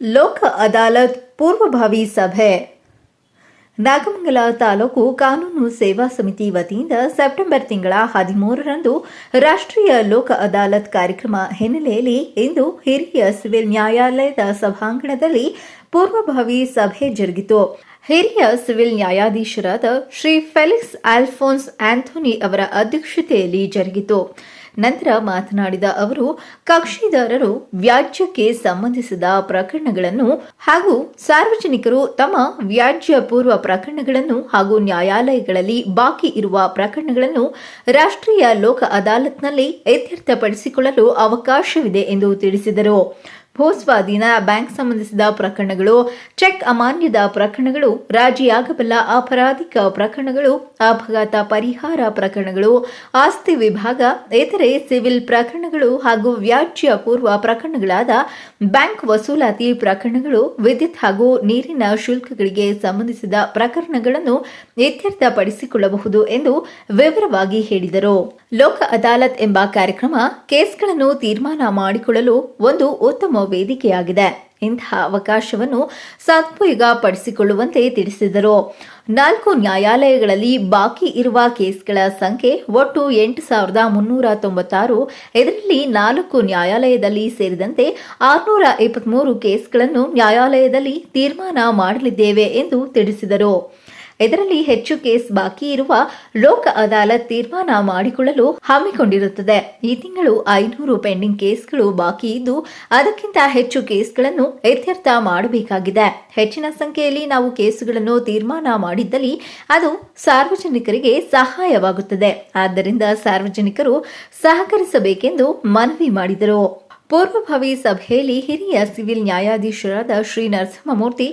ಲೋಕ ಅದಾಲತ್ ಪೂರ್ವಭಾವಿ ಸಭೆ. ನಾಗಮಂಗಲ ತಾಲೂಕು ಕಾನೂನು ಸೇವಾ ಸಮಿತಿ ವತಿಯಿಂದ ಸೆಪ್ಟೆಂಬರ್ ತಿಂಗಳ ಹದಿಮೂರರಂದು ರಾಷ್ಟ್ರೀಯ ಲೋಕ ಅದಾಲತ್ ಕಾರ್ಯಕ್ರಮ ಹಿನ್ನೆಲೆಯಲ್ಲಿ ಇಂದು ಹಿರಿಯ ಸಿವಿಲ್ ನ್ಯಾಯಾಲಯದ ಸಭಾಂಗಣದಲ್ಲಿ ಪೂರ್ವಭಾವಿ ಸಭೆ ಜರುಗಿತು. ಹಿರಿಯ ಸಿವಿಲ್ ನ್ಯಾಯಾಧೀಶರಾದ ಶ್ರೀ ಫೆಲಿಕ್ಸ್ ಆಲ್ಫೋನ್ಸ್ ಆಂಥೋನಿ ಅವರ ಅಧ್ಯಕ್ಷತೆಯಲ್ಲಿ ಜರುಗಿತು. ನಂತರ ಮಾತನಾಡಿದ ಅವರು, ಕಕ್ಷಿದಾರರು ವ್ಯಾಜ್ಯಕ್ಕೆ ಸಂಬಂಧಿಸಿದ ಪ್ರಕರಣಗಳನ್ನು ಹಾಗೂ ಸಾರ್ವಜನಿಕರು ತಮ್ಮ ವ್ಯಾಜ್ಯ ಪೂರ್ವ ಪ್ರಕರಣಗಳನ್ನು ಹಾಗೂ ನ್ಯಾಯಾಲಯಗಳಲ್ಲಿ ಬಾಕಿ ಇರುವ ಪ್ರಕರಣಗಳನ್ನು ರಾಷ್ಟ್ರೀಯ ಲೋಕ ಅದಾಲತ್ನಲ್ಲಿ ಇತ್ಯರ್ಥಪಡಿಸಿಕೊಳ್ಳಲು ಅವಕಾಶವಿದೆ ಎಂದು ತಿಳಿಸಿದರು. ಭೂಸ್ವಾಧೀನ ಬ್ಯಾಂಕ್ ಸಂಬಂಧಿಸಿದ ಪ್ರಕರಣಗಳು, ಚೆಕ್ ಅಮಾನ್ಯದ ಪ್ರಕರಣಗಳು, ರಾಜಿಯಾಗಬಲ್ಲ ಅಪರಾಧಿಕ ಪ್ರಕರಣಗಳು, ಅಪಘಾತ ಪರಿಹಾರ ಪ್ರಕರಣಗಳು, ಆಸ್ತಿ ವಿಭಾಗ, ಇತರೆ ಸಿವಿಲ್ ಪ್ರಕರಣಗಳು ಹಾಗೂ ವ್ಯಾಜ್ಯ ಪೂರ್ವ ಪ್ರಕರಣಗಳಾದ ಬ್ಯಾಂಕ್ ವಸೂಲಾತಿ ಪ್ರಕರಣಗಳು, ವಿದ್ಯುತ್ ಹಾಗೂ ನೀರಿನ ಶುಲ್ಕಗಳಿಗೆ ಸಂಬಂಧಿಸಿದ ಪ್ರಕರಣಗಳನ್ನು ಇತ್ಯರ್ಥಪಡಿಸಿಕೊಳ್ಳಬಹುದು ಎಂದು ವಿವರವಾಗಿ ಹೇಳಿದರು. ಲೋಕ ಅದಾಲತ್ ಎಂಬ ಕಾರ್ಯಕ್ರಮ ಕೇಸ್ಗಳನ್ನು ತೀರ್ಮಾನ ಮಾಡಿಕೊಳ್ಳಲು ಒಂದು ಉತ್ತಮ ವೇದಿಕೆಯಾಗಿದೆ. ಇಂತಹ ಅವಕಾಶವನ್ನು ಸದುಪಯೋಗ ಪಡಿಸಿಕೊಳ್ಳುವಂತೆ ತಿಳಿಸಿದರು. ನಾಲ್ಕು ನ್ಯಾಯಾಲಯಗಳಲ್ಲಿ ಬಾಕಿ ಇರುವ ಕೇಸ್ಗಳ ಸಂಖ್ಯೆ ಒಟ್ಟು ಎಂಟು ಸಾವಿರದ ಮುನ್ನೂರ ತೊಂಬತ್ತಾರು. ಇದರಲ್ಲಿ ನಾಲ್ಕು ನ್ಯಾಯಾಲಯದಲ್ಲಿ ಸೇರಿದಂತೆ ಆರುನೂರ ಇಪ್ಪತ್ಮೂರು ಕೇಸ್ಗಳನ್ನು ನ್ಯಾಯಾಲಯದಲ್ಲಿ ತೀರ್ಮಾನ ಮಾಡಲಿದ್ದೇವೆ ಎಂದು ತಿಳಿಸಿದರು. ಇದರಲ್ಲಿ ಹೆಚ್ಚು ಕೇಸ್ ಬಾಕಿ ಇರುವ ಲೋಕ ಅದಾಲತ್ ತೀರ್ಮಾನ ಮಾಡಿಕೊಳ್ಳಲು ಹಮ್ಮಿಕೊಂಡಿರುತ್ತದೆ. ಈ ತಿಂಗಳು ಐನೂರು ಪೆಂಡಿಂಗ್ ಕೇಸ್ಗಳು ಬಾಕಿ ಇದ್ದು, ಅದಕ್ಕಿಂತ ಹೆಚ್ಚು ಕೇಸ್ಗಳನ್ನು ಇತ್ಯರ್ಥ ಮಾಡಬೇಕಾಗಿದೆ. ಹೆಚ್ಚಿನ ಸಂಖ್ಯೆಯಲ್ಲಿ ನಾವು ಕೇಸುಗಳನ್ನು ತೀರ್ಮಾನ ಮಾಡಿದ್ದಲ್ಲಿ ಅದು ಸಾರ್ವಜನಿಕರಿಗೆ ಸಹಾಯವಾಗುತ್ತದೆ. ಆದ್ದರಿಂದ ಸಾರ್ವಜನಿಕರು ಸಹಕರಿಸಬೇಕೆಂದು ಮನವಿ ಮಾಡಿದರು. ಪೂರ್ವಭಾವಿ ಸಭೆಯಲ್ಲಿ ಹಿರಿಯ ಸಿವಿಲ್ ನ್ಯಾಯಾಧೀಶರಾದ ಶ್ರೀ ನರಸಿಂಹಮೂರ್ತಿ,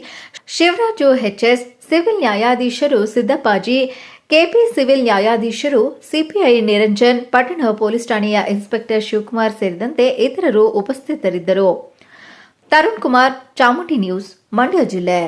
ಶಿವರಾಜು ಎಚ್ಎಸ್, ಸಿವಿಲ್ ನ್ಯಾಯಾಧೀಶರು ಸಿದ್ದಪ್ಪಾಜಿ, ಕೆಪಿ ಸಿವಿಲ್ ನ್ಯಾಯಾಧೀಶರು ಸಿಪಿಐ ನಿರಂಜನ್, ಪಟ್ಟಣ ಪೊಲೀಸ್ ಠಾಣೆಯ ಇನ್ಸ್ಪೆಕ್ಟರ್ ಶಿವಕುಮಾರ್ ಸೇರಿದಂತೆ ಇತರರು ಉಪಸ್ಥಿತರಿದ್ದರು. ತರುಣ್ ಕುಮಾರ್, ಚಾಮುಂಡಿ ನ್ಯೂಸ್, ಮಂಡ್ಯ ಜಿಲ್ಲೆ.